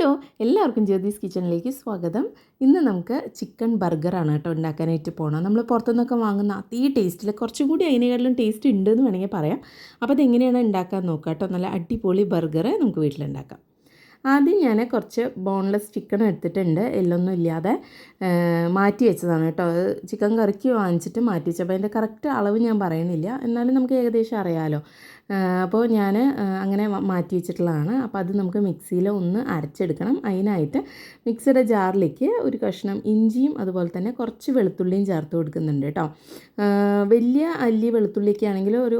Hello എല്ലാവർക്കും ജ്യോതിസ് കിച്ചണിലേക്ക് സ്വാഗതം. ഇന്ന് നമുക്ക് ചിക്കൻ ബർഗറാണ് കേട്ടോ ഉണ്ടാക്കാനായിട്ട് പോകണം നമ്മൾ പുറത്തുനിന്നൊക്കെ വാങ്ങുന്ന അതേ ടേസ്റ്റിൽ കുറച്ചും കൂടി അതിനേക്കാളും ടേസ്റ്റ് ഉണ്ടെന്ന് വേണമെങ്കിൽ പറയാം. അപ്പോൾ അതെങ്ങനെയാണ് ഉണ്ടാക്കാൻ നോക്കാം കേട്ടോ? നല്ല അടിപൊളി ബർഗർ നമുക്ക് വീട്ടിലുണ്ടാക്കാം. ആദ്യം ഞാൻ കുറച്ച് ബോൺലെസ് ചിക്കൻ എടുത്തിട്ടുണ്ട്. എല്ലൊന്നും ഇല്ലാതെ മാറ്റി വെച്ചതാണ് കേട്ടോ. ചിക്കൻ കറിക്ക് വാങ്ങിച്ചിട്ട് മാറ്റി വെച്ചത് അപ്പോൾ അതിന്റെ കറക്റ്റ് അളവ് ഞാൻ പറയുന്നില്ല. എന്നാലും നമുക്ക് ഏകദേശം അറിയാമല്ലോ അപ്പോൾ ഞാൻ അങ്ങനെ മാറ്റി വെച്ചിട്ടുള്ളതാണ്. അപ്പോൾ അത് നമുക്ക് മിക്സിയിൽ ഒന്ന് അരച്ചെടുക്കണം. അതിനായിട്ട് മിക്സിയുടെ ജാറിലേക്ക് ഒരു കഷ്ണം ഇഞ്ചിയും അതുപോലെ തന്നെ കുറച്ച് വെളുത്തുള്ളിയും ചേർത്ത് കൊടുക്കുന്നുണ്ട് കേട്ടോ. വലിയ അല്ലി വെളുത്തുള്ളിയൊക്കെ ആണെങ്കിൽ ഒരു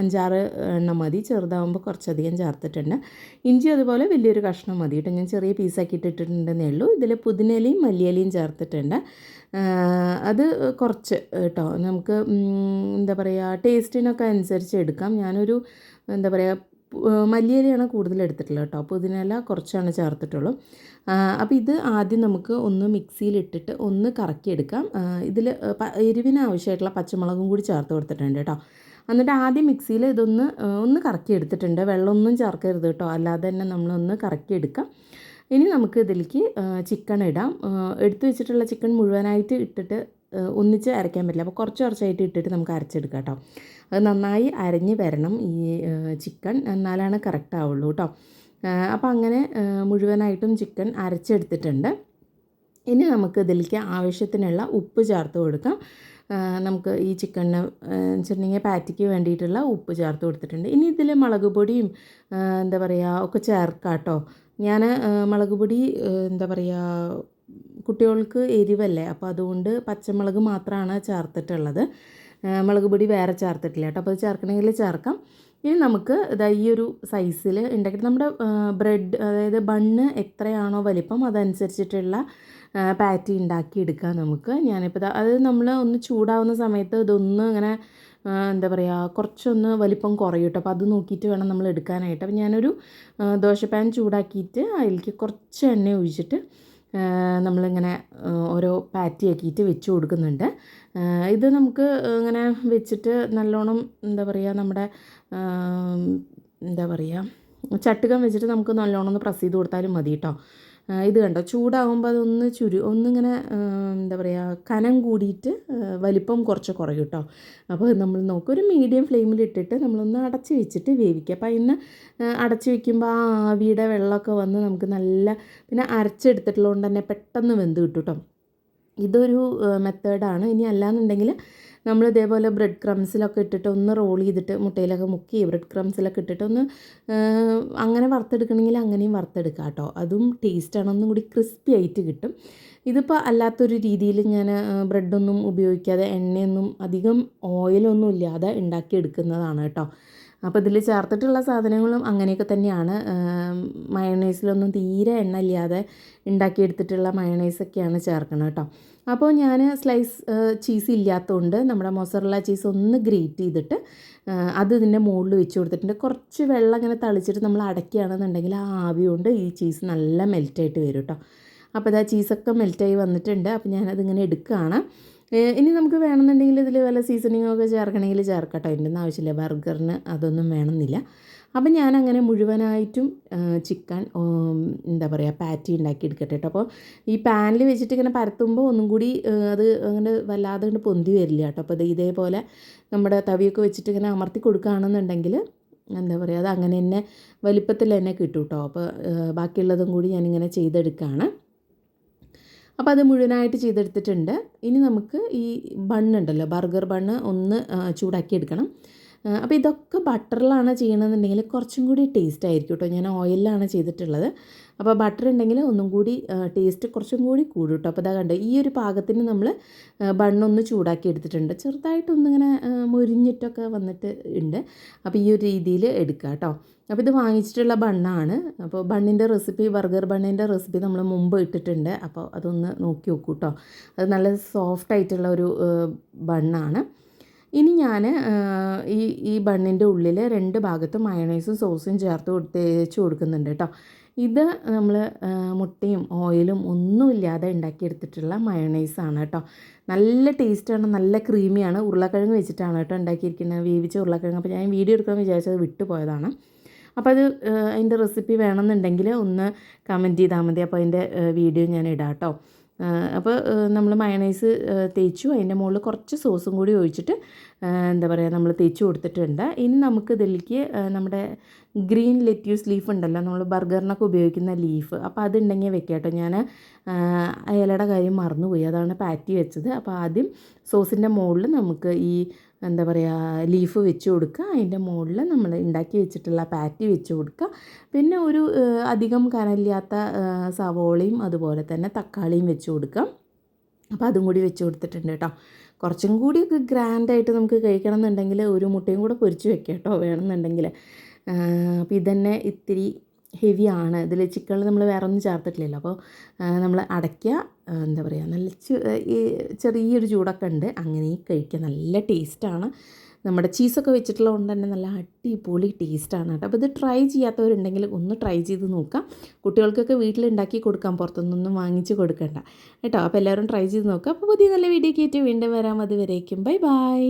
അഞ്ചാറ് എണ്ണം മതി. ചെറുതാവുമ്പോൾ കുറച്ചധികം ചേർത്തിട്ടുണ്ട്. ഇഞ്ചി അതുപോലെ വലിയൊരു കഷ്ണം മതി കേട്ടോ ഞാൻ ചെറിയ പീസാക്കി ഇട്ടിട്ടുണ്ടെന്നേ ഉള്ളൂ. ഇതിൽ പുതിനയിലയും മല്ലിയിലയും ചേർത്തിട്ടുണ്ട്. അത് കുറച്ച് കേട്ടോ. നമുക്ക് എന്താ പറയുക ടേസ്റ്റിനൊക്കെ അനുസരിച്ച് എടുക്കാം. ഞാനൊരു എന്താ പറയുക മല്ലിയിലയാണ് കൂടുതൽ എടുത്തിട്ടുള്ളത് കേട്ടോ. പുതിനയില കുറച്ചാണ് ചേർത്തിട്ടുള്ളൂ. അപ്പോൾ ഇത് ആദ്യം നമുക്ക് ഒന്ന് മിക്സിയിലിട്ടിട്ട് ഒന്ന് കറക്കിയെടുക്കാം. ഇതിൽ എരിവിന് ആവശ്യമായിട്ടുള്ള പച്ചമുളകും കൂടി ചേർത്ത് കൊടുത്തിട്ടുണ്ട് കേട്ടോ. എന്നിട്ട് ആദ്യം മിക്സിയിൽ ഇതൊന്ന് ഒന്ന് കറക്കി എടുത്തിട്ടുണ്ട്. വെള്ളമൊന്നും ചേർക്കരുത് കേട്ടോ. അല്ലാതെ തന്നെ നമ്മളൊന്ന് കറക്കി എടുക്കാം. ഇനി നമുക്ക് ഇതിലേക്ക് ചിക്കൻ ഇടാം. എടുത്തു വെച്ചിട്ടുള്ള ചിക്കൻ മുഴുവനായിട്ട് ഇട്ടിട്ട് ഒന്നിച്ച് അരയ്ക്കാൻ പറ്റില്ല. അപ്പോൾ കുറച്ച് കുറച്ചായിട്ട് ഇട്ടിട്ട് നമുക്ക് അരച്ചെടുക്കാം കേട്ടോ. അത് നന്നായി അരഞ്ഞ് വരണം ഈ ചിക്കൻ. എന്നാലാണ് കറക്റ്റ് ആവുള്ളൂ കേട്ടോ. അപ്പോൾ അങ്ങനെ മുഴുവനായിട്ടും ചിക്കൻ അരച്ചെടുത്തിട്ടുണ്ട്. ഇനി നമുക്ക് ഇതിലേക്ക് ആവശ്യത്തിനുള്ള ഉപ്പ് ചേർത്ത് കൊടുക്കാം. നമുക്ക് ഈ ചിക്കണിന് വെച്ചിട്ടുണ്ടെങ്കിൽ പാറ്റിക്ക് വേണ്ടിയിട്ടുള്ള ഉപ്പ് ചേർത്ത് കൊടുത്തിട്ടുണ്ട്. ഇനി ഇതിൽ മുളക് പൊടിയും എന്താ പറയുക ഒക്കെ ചേർക്കാം കേട്ടോ ഞാൻ മുളക് പൊടി എന്താ പറയുക കുട്ടികൾക്ക് എരിവല്ലേ അപ്പോൾ അതുകൊണ്ട് പച്ചമുളക് മാത്രമാണ് ചേർത്തിട്ടുള്ളത്. മുളക് പൊടി വേറെ ചേർത്തിട്ടില്ല കേട്ടോ. അപ്പോൾ അത് ചേർക്കണമെങ്കിൽ ചേർക്കാം. ഇനി നമുക്ക് ഇതാ ഈ ഒരു സൈസിൽ ഉണ്ടാക്കിയിട്ട് നമ്മുടെ ബ്രെഡ് അതായത് ബണ്ണ് എത്രയാണോ വലിപ്പം അതനുസരിച്ചിട്ടുള്ള പാറ്റി ഉണ്ടാക്കി എടുക്കാം നമുക്ക്. ഞാനിപ്പോൾ അത് നമ്മൾ ഒന്ന് ചൂടാവുന്ന സമയത്ത് ഇതൊന്ന് അങ്ങനെ എന്താ പറയുക കുറച്ചൊന്ന് വലിപ്പം കുറയും അപ്പോൾ അത് നോക്കിയിട്ട് വേണം നമ്മൾ എടുക്കാനായിട്ട്. അപ്പോൾ ഞാനൊരു ദോശപ്പാൻ ചൂടാക്കിയിട്ട് അതിലേക്ക് കുറച്ച് എണ്ണ ഒഴിച്ചിട്ട് നമ്മളിങ്ങനെ ഓരോ പാറ്റി ആക്കിയിട്ട് വെച്ച് കൊടുക്കുന്നുണ്ട്. ഇത് നമുക്ക് ഇങ്ങനെ വെച്ചിട്ട് നല്ലോണം എന്താ പറയുക നമ്മുടെ എന്താ പറയുക ചട്ടുകം വെച്ചിട്ട് നമുക്ക് നല്ലോണം ഒന്ന് പ്രസ് ചെയ്ത് കൊടുത്താലും മതി കേട്ടോ ഇത് കണ്ടോ? ചൂടാകുമ്പോൾ അതൊന്ന് ചുരു ഒന്നിങ്ങനെ എന്താ പറയുക കനം കൂടിയിട്ട് വലിപ്പം കുറച്ച് കുറയും കേട്ടോ. അപ്പോൾ നമ്മൾ നോക്കുക ഒരു മീഡിയം ഫ്ലെയിമിൽ ഇട്ടിട്ട് നമ്മളൊന്ന് അടച്ച് വെച്ചിട്ട് വേവിക്കുക. അപ്പോൾ അതിന് അടച്ച് വെക്കുമ്പോൾ ആ ആവിയുടെ വെള്ളമൊക്കെ വന്ന് നമുക്ക് നല്ല പിന്നെ അരച്ചെടുത്തിട്ടുള്ളതുകൊണ്ട് തന്നെ പെട്ടെന്ന് വെന്ത് കിട്ടും കേട്ടോ. ഇതൊരു മെത്തേഡാണ് ഇനി അല്ലാന്നുണ്ടെങ്കിൽ നമ്മൾ ഇതേപോലെ ബ്രെഡ് ക്രംസിലൊക്കെ ഇട്ടിട്ട് ഒന്ന് റോൾ ചെയ്തിട്ട് മുട്ടയിലൊക്കെ മുക്കി ബ്രെഡ് ക്രംസിലൊക്കെ ഇട്ടിട്ട് ഒന്ന് അങ്ങനെ വറുത്തെടുക്കണമെങ്കിൽ അങ്ങനെയും വറുത്തെടുക്കാം കേട്ടോ. അതും ടേസ്റ്റാണ് ഒന്നും കൂടി ക്രിസ്പി ആയിട്ട് കിട്ടും. ഇതിപ്പോൾ അല്ലാത്തൊരു രീതിയിൽ ഞാൻ ബ്രെഡൊന്നും ഉപയോഗിക്കാതെ എണ്ണയൊന്നും അധികം ഓയിലൊന്നും ഇല്ലാതെ ഉണ്ടാക്കിയെടുക്കുന്നതാണ് കേട്ടോ. അപ്പോൾ ഇതിൽ ചേർത്തിട്ടുള്ള സാധനങ്ങളും അങ്ങനെയൊക്കെ തന്നെയാണ്. മയണൈസിലൊന്നും തീരെ എണ്ണ ഇല്ലാതെ ഉണ്ടാക്കിയെടുത്തിട്ടുള്ള മയണൈസൊക്കെയാണ് ചേർക്കുന്നത് കേട്ടോ. അപ്പോൾ ഞാൻ സ്ലൈസ് ചീസ് ഇല്ലാത്തതുകൊണ്ട് നമ്മുടെ മൊസറല്ല ചീസ് ഒന്ന് ഗ്രേറ്റ് ചെയ്തിട്ട് അത് ഇതിന്റെ മുകളിൽ വെച്ച് കൊടുത്തിട്ടുണ്ട്. കുറച്ച് വെള്ളം അങ്ങനെ തളിച്ചിട്ട് നമ്മൾ അടയ്ക്കുകയാണെന്നുണ്ടെങ്കിൽ ആ ആവി കൊണ്ട് ഈ ചീസ് നല്ല മെൽറ്റായിട്ട് വരും കേട്ടോ. അപ്പോൾ ഇതാ ചീസൊക്കെ മെൽറ്റായി വന്നിട്ടുണ്ട്. അപ്പോൾ ഞാനതിങ്ങനെ എടുക്കുകയാണ്. ഇനി നമുക്ക് വേണമെന്നുണ്ടെങ്കിൽ ഇതിൽ വല്ല സീസണിങ്ങോ ഒക്കെ ചേർക്കണമെങ്കിൽ ചേർക്കട്ടോ. കേട്ടോ അതിന്റെ ഒന്നും ആവശ്യമില്ല. ബർഗറിന് അതൊന്നും വേണമെന്നില്ല. അപ്പം ഞാനങ്ങനെ മുഴുവനായിട്ടും ചിക്കൻ എന്താ പറയുക പാറ്റി ഉണ്ടാക്കി എടുക്കട്ടെ കേട്ടോ അപ്പോൾ ഈ പാനിൽ വെച്ചിട്ട് ഇങ്ങനെ പരത്തുമ്പോൾ ഒന്നും കൂടി അത് അങ്ങനെ വല്ലാതെ കൊണ്ട് പൊന്തി വരില്ല കേട്ടോ അപ്പോൾ ഇത് ഇതേപോലെ നമ്മുടെ തവിയൊക്കെ വെച്ചിട്ട് ഇങ്ങനെ അമർത്തി കൊടുക്കുകയാണെന്നുണ്ടെങ്കിൽ എന്താ പറയുക അത് അങ്ങനെ തന്നെ വലിപ്പത്തിൽ തന്നെ കിട്ടും കേട്ടോ അപ്പോൾ ബാക്കിയുള്ളതും കൂടി ഞാനിങ്ങനെ ചെയ്തെടുക്കുകയാണ് അപ്പോൾ അത് മുഴുവനായിട്ട് ചെയ്തെടുത്തിട്ടുണ്ട്. ഇനി നമുക്ക് ഈ ബണ്ണുണ്ടല്ലോ ബർഗർ ബണ്ണ് ഒന്ന് ചൂടാക്കി എടുക്കണം അപ്പോൾ ഇതൊക്കെ ബട്ടറിലാണ് ചെയ്യണമെന്നുണ്ടെങ്കിൽ കുറച്ചും കൂടി ടേസ്റ്റ് ആയിരിക്കും കേട്ടോ. ഞാൻ ഓയിലിലാണ് ചെയ്തിട്ടുള്ളത്. അപ്പോൾ ബട്ടർ ഉണ്ടെങ്കിൽ ഒന്നും കൂടി ടേസ്റ്റ് കുറച്ചും കൂടി കൂടും കേട്ടോ. അപ്പോൾ ഇതാ കണ്ടോ ഈ ഒരു പാകത്തിന് നമ്മൾ ബണ്ണൊന്ന് ചൂടാക്കി എടുത്തിട്ടുണ്ട്. ചെറുതായിട്ടൊന്നിങ്ങനെ മുരിഞ്ഞിട്ടൊക്കെ വന്നിട്ട് ഉണ്ട്. അപ്പോൾ ഈ ഒരു രീതിയിൽ എടുക്കുക കേട്ടോ. അപ്പോൾ ഇത് വാങ്ങിച്ചിട്ടുള്ള ബണ്ണാണ് അപ്പോൾ ബണ്ണിന്റെ റെസിപ്പി ബർഗർ ബണ്ണിന്റെ റെസിപ്പി നമ്മൾ മുമ്പ് ഇട്ടിട്ടുണ്ട്. അപ്പോൾ അതൊന്ന് നോക്കി നോക്കൂ കേട്ടോ. അത് നല്ല സോഫ്റ്റ് ആയിട്ടുള്ള ഒരു ബണ്ണാണ് ഇനി ഞാൻ ഈ ഈ ബണ്ണിന്റെ ഉള്ളിൽ രണ്ട് ഭാഗത്തും മയണൈസും സോസും ചേർത്ത് കൊടുത്ത് തേച്ച് കൊടുക്കുന്നുണ്ട് കേട്ടോ ഇത് നമ്മൾ മുട്ടയും ഓയിലും ഒന്നുമില്ലാതെ ഉണ്ടാക്കിയെടുത്തിട്ടുള്ള മയണൈസാണ് കേട്ടോ നല്ല ടേസ്റ്റാണ് നല്ല ക്രീമിയാണ്. ഉരുളക്കിഴങ്ങ് വെച്ചിട്ടാണ് കേട്ടോ ഉണ്ടാക്കിയിരിക്കുന്നത്. വേവിച്ച ഉരുളക്കിഴങ്ങ്. അപ്പോൾ ഞാൻ വീഡിയോ എടുക്കാൻ വിചാരിച്ചത് വിട്ടുപോയതാണ് അപ്പോൾ അത് അതിന്റെ റെസിപ്പി വേണമെന്നുണ്ടെങ്കിൽ ഒന്ന് കമന്റ് ചെയ്താൽ മതി. അപ്പോൾ അതിന്റെ വീഡിയോ ഞാൻ ഇടാം കേട്ടോ അപ്പോൾ നമ്മൾ മയണൈസ് തേച്ചു. അതിന്റെ മുകളിൽ കുറച്ച് സോസും കൂടി ഒഴിച്ചിട്ട് എന്താ പറയുക നമ്മൾ തേച്ച് കൊടുത്തിട്ടുണ്ട്. ഇനി നമുക്ക് ഇതിലേക്ക് നമ്മുടെ ഗ്രീൻ ലെറ്റ്യൂസ് ലീഫ് ഉണ്ടല്ലോ നമ്മൾ ബർഗറിനൊക്കെ ഉപയോഗിക്കുന്ന ലീഫ്. അപ്പോൾ അതുണ്ടെങ്കിൽ വെക്കാം കേട്ടോ. ഞാൻ അയലയുടെ കാര്യം മറന്നുപോയി. അതാണ് പാറ്റി വെച്ചത്. അപ്പോൾ ആദ്യം സോസിന്റെ മുകളിൽ നമുക്ക് ഈ എന്താ പറയുക ലീഫ് വെച്ച് കൊടുക്കുക. അതിന്റെ മുകളിൽ നമ്മൾ ഉണ്ടാക്കി വെച്ചിട്ടുള്ള പാറ്റി വെച്ച് കൊടുക്കുക. പിന്നെ ഒരു അധികം കനലില്ലാത്ത സവോളയും അതുപോലെ തന്നെ തക്കാളിയും വെച്ച് കൊടുക്കാം അപ്പോൾ അതും കൂടി വെച്ച് കൊടുത്തിട്ടുണ്ട് കേട്ടോ. കുറച്ചും കൂടി ഒക്കെ ഗ്രാൻഡായിട്ട് നമുക്ക് കഴിക്കണം എന്നുണ്ടെങ്കിൽ ഒരു മുട്ടയും കൂടെ പൊരിച്ച് വെക്കാം കേട്ടോ വേണമെന്നുണ്ടെങ്കിൽ. അപ്പോൾ ഇതന്നെ ഇത്തിരി ഹെവി ആണ്. ഇതിൽ ചിക്കനിൽ നമ്മൾ വേറെ ഒന്നും ചേർത്തിട്ടില്ലല്ലോ അപ്പോൾ നമ്മൾ അടയ്ക്കുക എന്താ പറയുക നല്ല ചെറിയൊരു ചൂടൊക്കെ ഉണ്ട്. അങ്ങനെ കഴിക്കുക നല്ല ടേസ്റ്റാണ് നമ്മുടെ ചീസൊക്കെ വെച്ചിട്ടുള്ളത് കൊണ്ട് തന്നെ നല്ല അടിപൊളി ടേസ്റ്റാണ് കേട്ടോ. അപ്പോൾ ഇത് ട്രൈ ചെയ്യാത്തവരുണ്ടെങ്കിൽ ഒന്ന് ട്രൈ ചെയ്ത് നോക്കാം. കുട്ടികൾക്കൊക്കെ വീട്ടിലുണ്ടാക്കി കൊടുക്കാം പുറത്തുനിന്നൊന്നും വാങ്ങിച്ച് കൊടുക്കണ്ട. കേട്ടോ അപ്പോൾ എല്ലാവരും ട്രൈ ചെയ്ത് നോക്കുക അപ്പോൾ പുതിയ നല്ല വീഡിയോ കയറ്റി വീണ്ടും വരാം. അതുവരേക്കും ബൈ ബൈ.